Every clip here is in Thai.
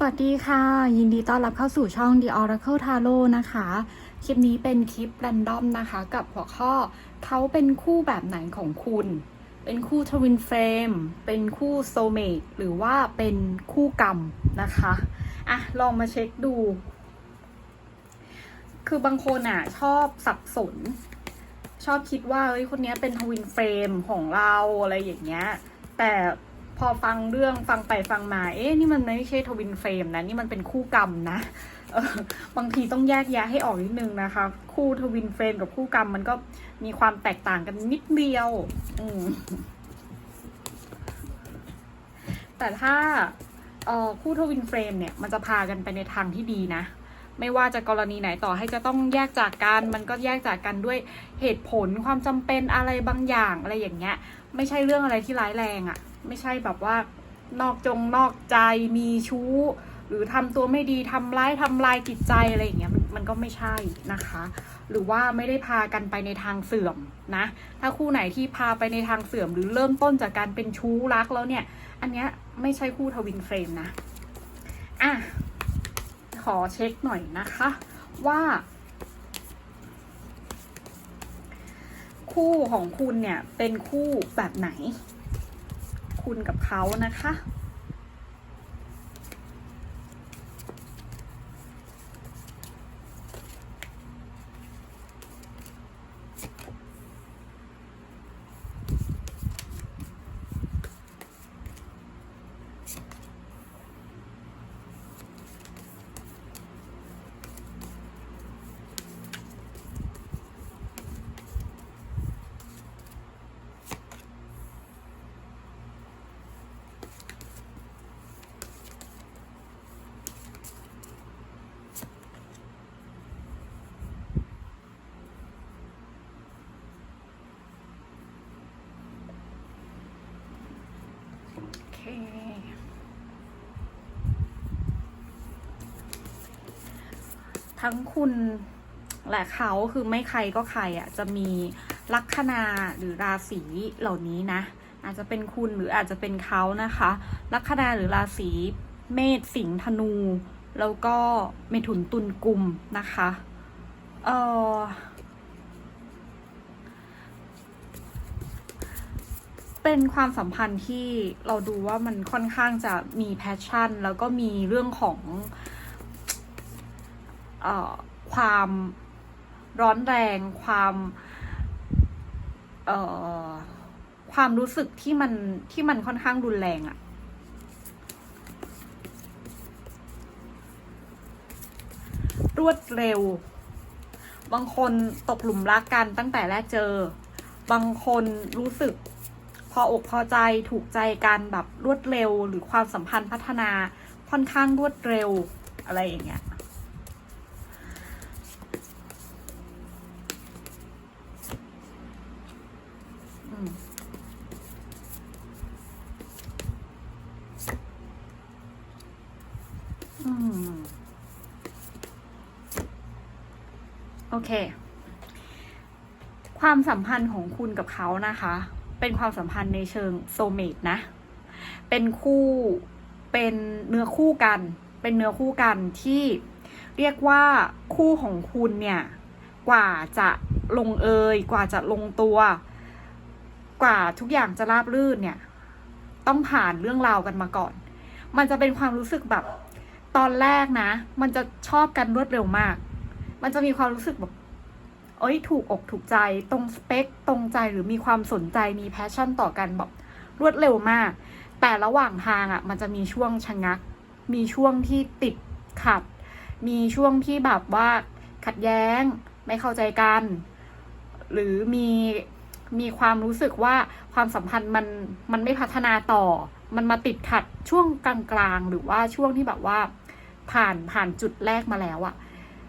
สวัสดีค่ะ ยินดีต้อนรับเข้าสู่ช่อง The Oracle Tarot นะคะ คลิปนี้เป็นคลิป r รนดอมนะคะ กับหัวข้อเขาเป็นคู่แบบไหนของคุณ เป็นคู่ทวินเฟรมเป็นคู่โซเมตหรือว่าเป็นคู่กรรมนะคะอะลองมาเช็คดู คือบางคนอะชอบสับสน ชอบคิดว่าเอ้ยคนนี้เป็นทวินเฟรมของเราอะไรอย่างเงี้ยแต่ พอฟังเรื่องฟังไปฟังมา เอ๊ะนี่มันไม่ใช่ทวินเฟรมนะ นี่มันเป็นคู่กรรมนะบางทีต้องแยกแยะให้ออกนิดนึงนะคะ คู่ทวินเฟรมกับคู่กรรมมันก็มีความแตกต่างกันนิดเดียว อืมแต่ถ้าเอ่อคู่ทวินเฟรมเนี่ยมันจะพากันไปในทางที่ดีนะ ไม่ว่าจะกรณีไหนต่อให้จะต้องแยกจากกันมันก็แยกจากกันด้วยเหตุผลความจำเป็นอะไรบางอย่างอะไรอย่างเงี้ย ไม่ใช่เรื่องอะไรที่ร้ายแรงอะ่ะ ไม่ใช่แบบว่านอกจงนอกใจมีชู้ หรือทำตัวไม่ดีทำร้ายทำลายจิตใจอะไรอย่างเงี้ยมันมันก็ไม่ใช่นะคะ หรือว่าไม่ได้พากันไปในทางเสื่อมนะ ถ้าคู่ไหนที่พาไปในทางเสื่อม หรือเริ่มต้นจากการเป็นชู้รักแล้วเนี่ย อันเนี้ยไม่ใช่คู่ทวินเฟรมนะอะขอเช็คหน่อยนะคะว่าคู่ของคุณเนี่ยเป็นคู่แบบไหน คุณกับเขานะคะ โอเค ทั้งคุณและเขาคือไม่ใครก็ใครอะจะมีลัคนาหรือราศีเหล่านี้นะ อาจจะเป็นคุณหรืออาจจะเป็นเขานะคะ ลัคนาหรือราศีเมษสิงห์ธนู แล้วก็เมถุนตุลกุมนะคะเออเป็นความสัมพันธ์ที่เราดูว่ามันค่อนข้างจะมีแพชชั่น แล้วก็มีเรื่องของ ความร้อนแรง ความความรู้สึกที่มันที่มันค่อนข้างรุนแรงอะรวดเร็ว บางคนตกหลุมรักกันตั้งแต่แรกเจอ บางคนรู้สึกพออกพอใจถูกใจกันแบบรวดเร็ว หรือความสัมพันธ์พัฒนาค่อนข้างรวดเร็วอะไรอย่างเงี้ย อืมอืม โอ เค ความสัมพันธ์ของคุณกับเขานะคะ เป็นความสัมพันธ์ในเชิงโซเมตนะ เป็นคู่เป็นเนื้อคู่กัน เป็นเนื้อคู่กันที่เรียกว่าคู่ของคุณเนี่ยกว่าจะลงเอย กว่าจะลงตัว กว่าทุกอย่างจะราบรื่นเนี่ย ต้องผ่านเรื่องราวกันมาก่อน มันจะเป็นความรู้สึกแบบตอนแรกนะ มันจะชอบกันรวดเร็วมาก มันจะมีความรู้สึกแบบเอ้ยถูกอกถูกใจตรงสเปคตรงใจหรือมีความสนใจมีแพชชั่นต่อกันแบบรวดเร็วมาก แต่ระหว่างทางอะ่ะ มันจะมีช่วงชะงัก มีช่วงที่ติดขัด มีช่วงที่แบบว่าขัดแย้ง ไม่เข้าใจกัน หรือมีมีความรู้สึกว่าความสัมพันธ์มันมันไม่พัฒนาต่อ มันมาติดขัดช่วงกลางๆ หรือว่าช่วงที่แบบว่า ผ่านผ่านจุดแรกมาแล้วอะ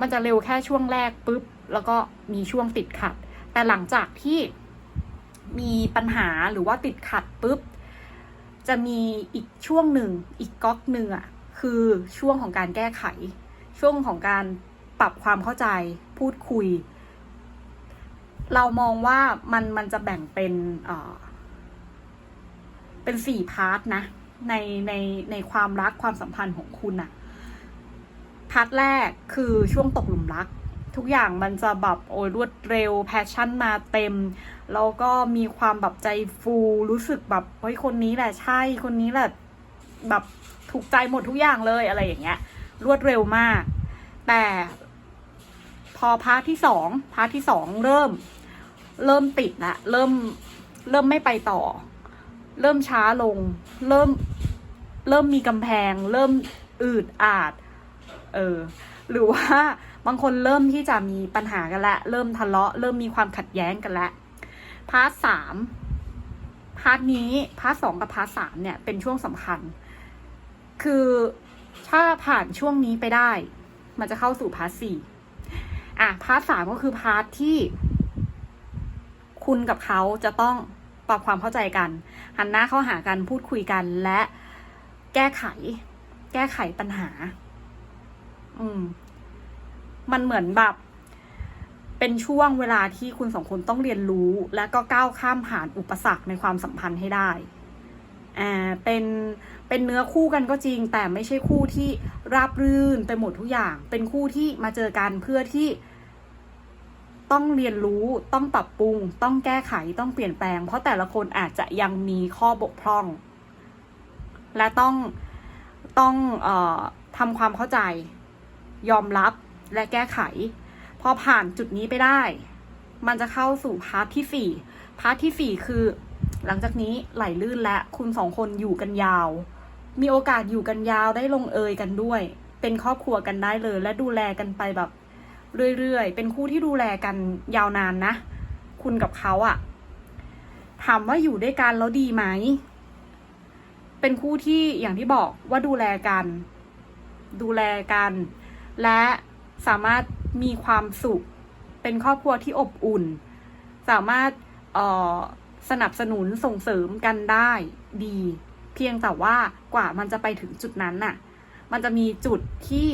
มันจะเร็วแค่ช่วงแรกปุ๊บ แล้วก็มีช่วงติดขัด แต่หลังจากที่มีปัญหาหรือว่าติดขัดปุ๊บ จะมีอีกช่วงหนึ่ง อีกก๊อกหนึ่งอะคือช่วงของการแก้ไข ช่วงของการปรับความเข้าใจพูดคุย เรามองว่ามันมันจะแบ่งเป็นเอ่อเป็นสี่พาร์ทนะในในในความรักความสัมพันธ์ของคุณอะ พาร์ทแรกคือช่วงตกหลุมรัก ทุกอย่างมันจะแบบโอ้ยรวดเร็วแพชชั่นมาเต็ม แล้วก็มีความแบบใจฟูรู้สึกแบบเฮ้ยคนนี้แหละใช่คนนี้แหละแบบถูกใจหมดทุกอย่างเลยอะไรอย่างเงี้ย รวดเร็วมาก แต่พอพาร์ทที่สองพาร์ทที่สองเริ่ม เริ่มติดละเริ่มเริ่มไม่ไปต่อ เริ่มช้าลง เริ่มเริ่มมีกำแพง เริ่มอืดอาด เออ หรือว่าบางคนเริ่มที่จะมีปัญหากันแล้วเริ่มทะเลาะ เริ่มมีความขัดแย้งกันแล้วพาร์ทสามพาร์ทนี้พาร์ทสองกับพาร์ทสามเนี่ยเป็นช่วงสำคัญ คือถ้าผ่านช่วงนี้ไปได้ มันจะเข้าสู่พาร์ทสี่อะพาร์ทสามก็คือพาร์ทที่ คุณกับเขาจะต้องปรับความเข้าใจกัน หันหน้าเข้าหากันพูดคุยกันและแก้ไข แก้ไขปัญหา อืม มันเหมือนแบบ เป็นช่วงเวลาที่คุณสองคนต้องเรียนรู้ และก็ก้าวข้ามผ่านอุปสรรคในความสัมพันธ์ให้ได้อ่าเป็นเป็นเนื้อคู่กันก็จริง แต่ไม่ใช่คู่ที่ราบรื่นไปหมดทุกอย่าง เป็นคู่ที่มาเจอกันเพื่อที่ต้องเรียนรู้ต้องปรับปรุง ต้องแก้ไขต้องเปลี่ยนแปลง เพราะแต่ละคนอาจจะยังมีข้อบกพร่อง และต้องต้องออทำความเข้าใจ ยอมรับและแก้ไข พอผ่านจุดนี้ไปได้ มันจะเข้าสู่พาร์ทที่สี่พาร์ทที่สี่คือ หลังจากนี้ไหลลื่นและคุณสองคนอยู่กันยาว มีโอกาสอยู่กันยาวได้ลงเอยกันด้วย เป็นครอบครัวกันได้เลย และดูแลกันไปแบบเรื่อยๆ เป็นคู่ที่ดูแลกันยาวนานนะ คุณกับเขาอะถามว่าอยู่ด้วยกันแล้วดีไหม เป็นคู่ที่อย่างที่บอกว่าดูแลกัน ดูแลกัน และสามารถมีความสุข เป็นครอบครัวที่อบอุ่น สามารถสนับสนุนส่งเสริมกันได้ดี เพียงแต่ว่ากว่ามันจะไปถึงจุดนั้นน่ะ มันจะมีจุดที่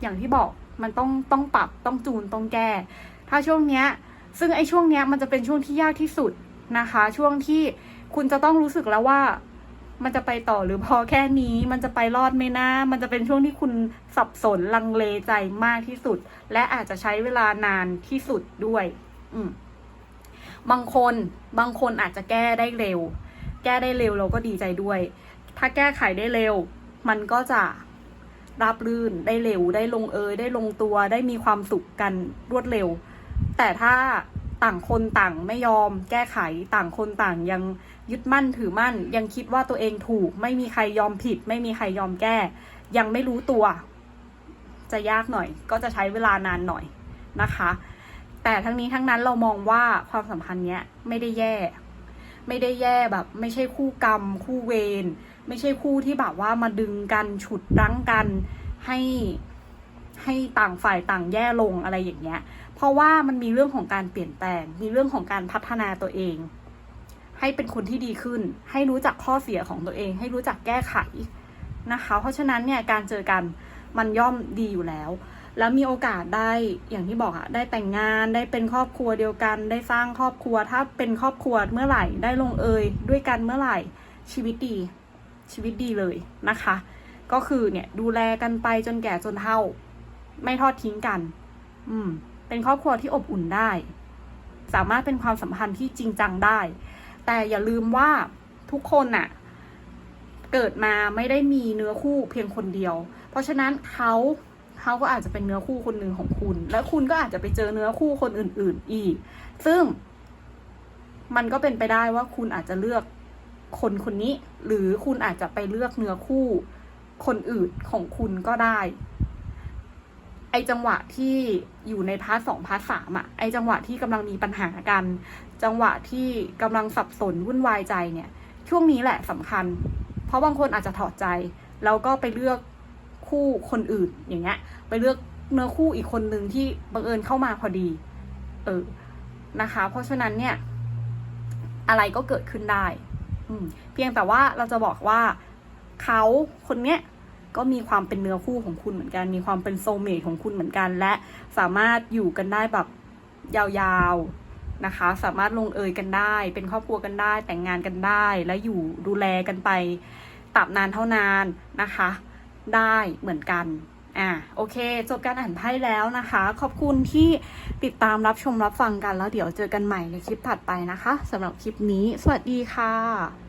อย่างที่บอกมันต้องต้องปรับต้องจูนต้องแก้ ถ้าช่วงเนี้ย ซึ่งไอ้ช่วงเนี้ยมันจะเป็นช่วงที่ยากที่สุดนะคะ ช่วงที่คุณจะต้องรู้สึกแล้วว่า มันจะไปต่อหรือพอแค่นี้ มันจะไปรอดไหมนะ มันจะเป็นช่วงที่คุณสับสนลังเลใจมากที่สุด และอาจจะใช้เวลานานที่สุดด้วย อืมบางคนบางคนอาจจะแก้ได้เร็ว แก้ได้เร็วเราก็ดีใจด้วย ถ้าแก้ไขได้เร็ว มันก็จะราบรื่นได้เร็วได้ลงเอยได้ลงตัวได้มีความสุขกันรวดเร็ว แต่ถ้า ต่างคนต่างไม่ยอม แก้ไขต่างคนต่างยังยึดมั่นถือมั่น ยังคิดว่าตัวเองถูก ไม่มีใครยอมผิด ไม่มีใครยอมแก้ ยังไม่รู้ตัว จะยากหน่อย ก็จะใช้เวลานานหน่อยนะคะ แต่ทั้งนี้ทั้งนั้นเรามองว่าความสัมพันธ์เนี้ยไม่ได้แย่ ไม่ได้แย่แบบ ไม่ใช่คู่กรรม คู่เวรไม่ใช่คู่ที่แบบว่ามาดึงกันฉุดรั้งกันให้ให้ต่างฝ่ายต่างแย่ลงอะไรอย่างเงี้ย ราะว่ามันมีเรื่องของการเปลี่ยนแปลง มีเรื่องของการพัฒนาตัวเอง ให้เป็นคนที่ดีขึ้น ให้รู้จักข้อเสียของตัวเอง ให้รู้จักแก้ไขนะคะ เพราะฉะนั้นเนี่ยการเจอกันมันย่อมดีอยู่แล้ว แล้วมีโอกาสได้อย่างที่บอกอะได้แต่งงานได้เป็นครอบครัวเดียวกัน ได้สร้างครอบครัว ถ้าเป็นครอบครัวเมื่อไหร่ ได้ลงเอยด้วยกันเมื่อไหร่ชีวิตดี ชีวิตดีเลยนะคะ ก็คือเนี่ยดูแลกันไปจนแก่จนเฒ่า ไม่ทอดทิ้งกัน อืม เป็นครอบครัวที่อบอุ่นได้ สามารถเป็นความสัมพันธ์ที่จริงจังได้ แต่อย่าลืมว่าทุกคนน่ะ เกิดมาไม่ได้มีเนื้อคู่เพียงคนเดียว เพราะฉะนั้นเขาเขาก็อาจจะเป็นเนื้อคู่คนหนึ่งของคุณ และคุณก็อาจจะไปเจอเนื้อคู่คนอื่น ๆ อีก ซึ่ง มันก็เป็นไปได้ว่าคุณอาจจะเลือกคนคนนี้ หรือคุณอาจจะไปเลือกเนื้อคู่คนอื่นของคุณก็ได้ ไอจังหวะที่อยู่ในพาร์ทสองพาร์ทสามอะไอจังหวะที่กำลังมีปัญหากัน จังหวะที่กำลังสับสนวุ่นวายใจเนี่ย ช่วงนี้แหละสำคัญ เพราะบางคนอาจจะถอดใจ แล้วก็ไปเลือกคู่คนอื่นอย่างเงี้ย ไปเลือกเนื้อคู่อีกคนหนึ่งที่บังเอิญเข้ามาพอดี เออนะคะ เพราะฉะนั้นเนี่ย อะไรก็เกิดขึ้นได้ อืเพียงแต่ว่าเราจะบอกว่าเขาคนเนี้ย ก็มีความเป็นเนื้อคู่ของคุณเหมือนกัน มีความเป็นโซเมทของคุณเหมือนกัน และสามารถอยู่กันได้แบบยาวๆนะคะ สามารถลงเอยกันได้ เป็นครอบครัวกันได้ แต่งงานกันได้ และอยู่ดูแลกันไปตราบนานเท่านานนะคะ ได้เหมือนกันอะโอเค จบการอ่านไพ่แล้วนะคะ ขอบคุณที่ติดตามรับชมรับฟังกันแล้วเดี๋ยวเจอกันใหม่ในคลิปถัดไปนะคะสำหรับคลิปนี้ สวัสดีค่ะ